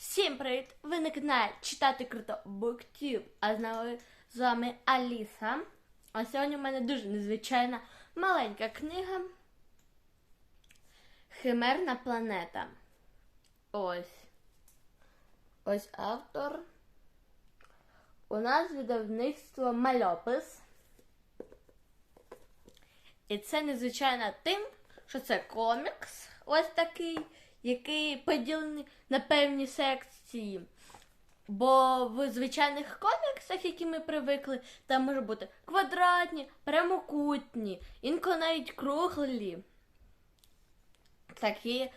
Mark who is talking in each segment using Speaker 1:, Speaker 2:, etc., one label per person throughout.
Speaker 1: Всім привіт! Ви на каналі читати круто BookTube, а з нами з вами Аліса. А сьогодні в мене дуже незвичайна маленька книга Химерна планета. Ось. Ось автор. У нас видавництво мальопис. І це незвичайно тим, що це комікс ось такий, який поділений на певні секції. Бо в звичайних коміксах, які ми привикли, там може бути квадратні, прямокутні, інколи навіть круглі. Такі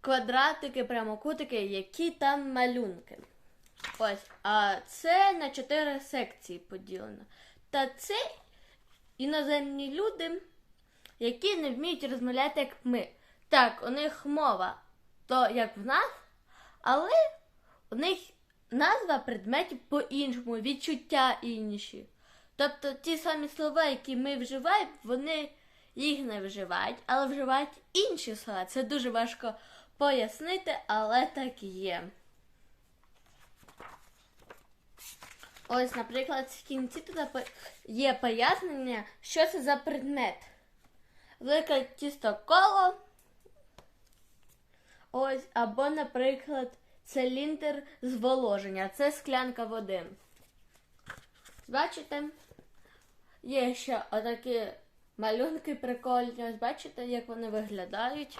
Speaker 1: квадратики, прямокутики, які там малюнки. Ось, а це на чотири секції поділено. Та це іноземні люди, які не вміють розмовляти, як ми. Так, у них мова, то як в нас, але у них назва предметів по-іншому, відчуття інші. Тобто ті самі слова, які ми вживаємо, вони їх не вживають, але вживають інші слова. Це дуже важко пояснити, але так є. Ось, наприклад, в кінці тут є пояснення, що це за предмет. Велике тісто коло. Ось, або, наприклад, циліндр зволоження. Це склянка води. Бачите? Є ще отакі малюнки прикольні. Ось бачите, як вони виглядають.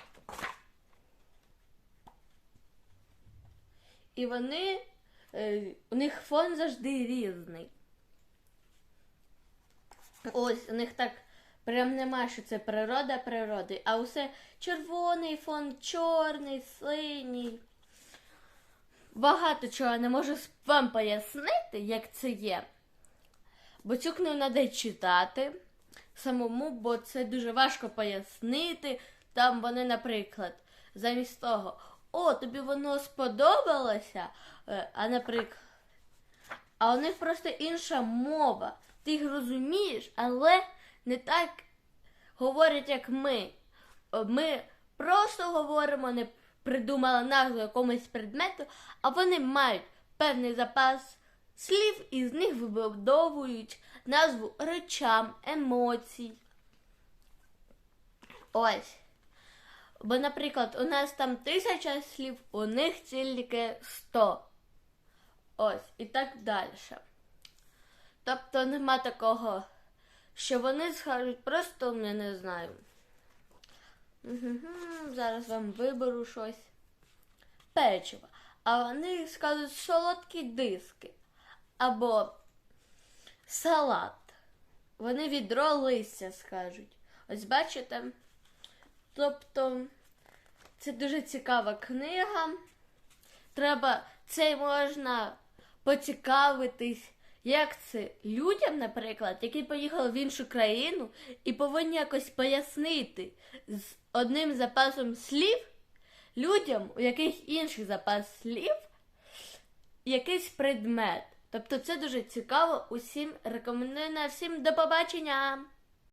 Speaker 1: І вони, е, у них фон завжди різний. Ось, у них так прям нема, що це природа природи, а усе червоний фон, чорний, синій. Багато чого не можу вам пояснити, як це є. Бо цю книгу треба читати самому, бо це дуже важко пояснити. Там вони, наприклад, замість того, о, тобі воно сподобалося, е, а наприклад, а у них просто інша мова. Ти їх розумієш, але не так говорять, як ми. Ми просто говоримо, не придумали назву якомусь предмету, а вони мають певний запас слів і з них вибудовують назву речам, емоцій. Ось. Бо, наприклад, у нас там тисяча слів, у них тільки сто. Ось, і так далі. Тобто нема такого, що вони скажуть, просто я не знаю. Зараз вам виберу щось. Печиво. А вони скажуть солодкі диски. Або салат. Вони відро листя скажуть. Ось бачите? Тобто, це дуже цікава книга. Треба це можна поцікавитись, як це людям, наприклад, які поїхали в іншу країну і повинні якось пояснити з одним запасом слів людям, у яких інший запас слів, якийсь предмет. Тобто це дуже цікаво. Усім рекомендую на всім до побачення!